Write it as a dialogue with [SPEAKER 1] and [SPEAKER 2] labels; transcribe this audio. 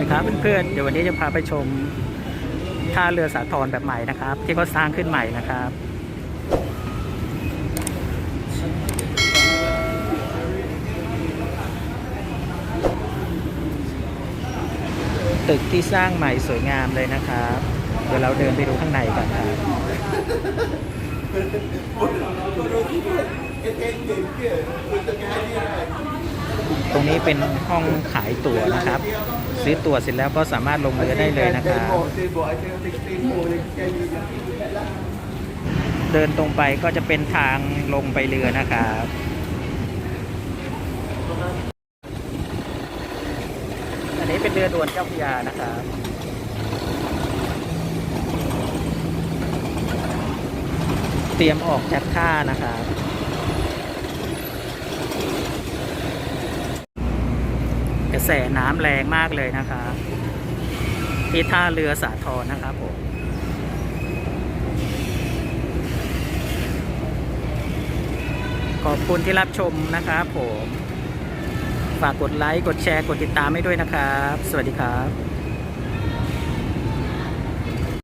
[SPEAKER 1] นะครับเพื่อนๆเดี๋ยววันนี้จะพาไปชมท่าเรือสาทรแบบใหม่นะครับ ที่เขาสร้างขึ้นใหม่นะครับตึกที่สร้างใหม่สวยงามเลยนะครับ เดี๋ยวเราเดินไปดูข้างในกันครับ รงนี้เป็นห้องขายตั๋วนะครับ ซื้อตั๋วเสร็จแล้วก็สามารถลงเรือได้เลยนะครับ เดินตรงไปก็จะเป็นทางลงไปเรือนะครับอันนี้เป็นเรือด่วนเจ้าพยานะครับเตรียมออกจากท่านะครับ กระแสน้ำแรงมากเลยนะคะ ที่ท่าเรือสาทรนะครับผมขอบคุณที่รับชมนะครับผม ฝากกดไลค์ กดแชร์ กดติดตามให้ด้วยนะครับ สวัสดีครับ